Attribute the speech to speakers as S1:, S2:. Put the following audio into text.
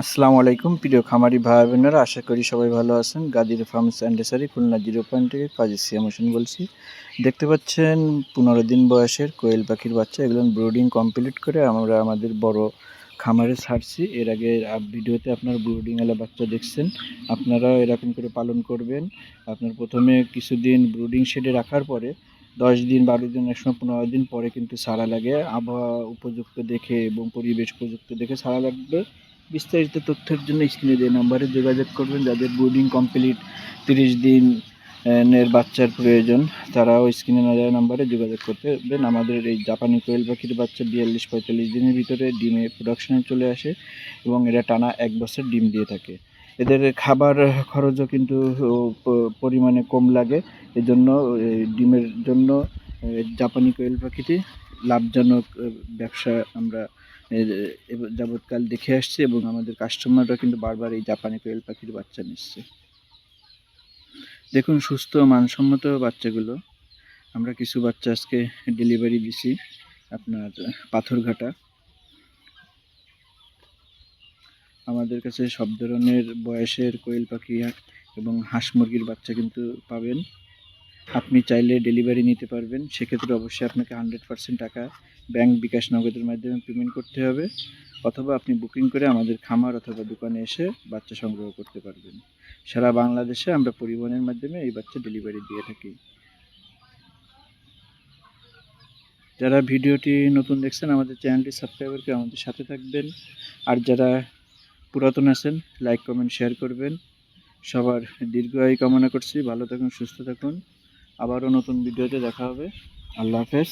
S1: আসসালামু আলাইকুম, প্রিয় খামারি ভাই বোনেরা আশা করি সবাই ভালো আছেন। গাদির ফার্মস অ্যান্ডেসারি খুলনা জিরো পয়েন্ট থেকে কাজী সিয়াম হোসেন বলছি। দেখতে পাচ্ছেন পনেরো দিন বয়সের কোয়েল পাখির বাচ্চা, এগুলো ব্রুডিং কমপ্লিট করে আমরা আমাদের বড় খামারে ছাড়ছি। এর আগে ভিডিওতে আপনার ব্রুডিং এলা বাচ্চা দেখছেন, আপনারাও এরকম করে পালন করবেন। আপনার প্রথমে কিছুদিন ব্রুডিং শেডে রাখার পরে দশ দিন, বারো দিন, এক সময় পনেরো দিন পরে কিন্তু সারা লাগে। আবহাওয়া উপযুক্ত দেখে এবং পরিবেশ উপযুক্ত দেখে সারা লাগবে। বিস্তারিত তথ্যের জন্য স্ক্রিনে যে নাম্বারে যোগাযোগ করবেন। যাদের বোর্ডিং কমপ্লিট তিরিশ দিন এর বাচ্চার প্রয়োজন তারাও স্ক্রিনে না দেওয়া নাম্বারে যোগাযোগ করতে পারবেন। আমাদের এই জাপানি কোয়েল পাখির বাচ্চা বিয়াল্লিশ, পঁয়তাল্লিশ দিনের ভিতরে ডিমে প্রোডাকশনে চলে আসে এবং এরা টানা এক বছর ডিম দিয়ে থাকে। এদের খাবার খরচও কিন্তু পরিমাণে কম লাগে। এজন্য ডিমের জন্য জাপানি কোয়েল পাখিটি লাভজনক ব্যবসা আমরা যাবৎকাল দেখে আসছি এবং আমাদের কাস্টমাররা কিন্তু বারবার এই জাপানি কোয়েল পাখির বাচ্চা নিচ্ছে। দেখুন, সুস্থ, মানসম্মত বাচ্চাগুলো। আমরা কিছু বাচ্চা আজকে ডেলিভারি দিছি আপনার পাথরঘাটা। আমাদের কাছে সব ধরনের বয়সের কোয়েল পাখি এবং হাঁস মুরগির বাচ্চা কিন্তু পাবেন। আপনি চাইলে ডেলিভারি নিতে পারবেন। সেক্ষেত্রে অবশ্যই আপনাকে হান্ড্রেড পার্সেন্ট টাকা ব্যাংক বিকাশ নগদের মাধ্যমে পেমেন্ট করতে হবে অথবা আপনি বুকিং করে আমাদের খামার অথবা দোকানে এসে বাচ্চা সংগ্রহ করতে পারবেন। সারা বাংলাদেশে আমরা পরিবহনের মাধ্যমে এই বাচ্চা ডেলিভারি দিয়ে থাকি। যারা ভিডিওটি নতুন দেখছেন, আমাদের চ্যানেলটি সাবস্ক্রাইব করে আমাদের সাথে থাকবেন। আর যারা পুরাতন আছেন লাইক কমেন্ট শেয়ার করবেন। সবার দীর্ঘ দীর্ঘায়ু কামনা করছি। ভালো থাকুন, সুস্থ থাকুন। আবারও নতুন ভিডিওতে দেখা হবে। আল্লাহ হাফেজ।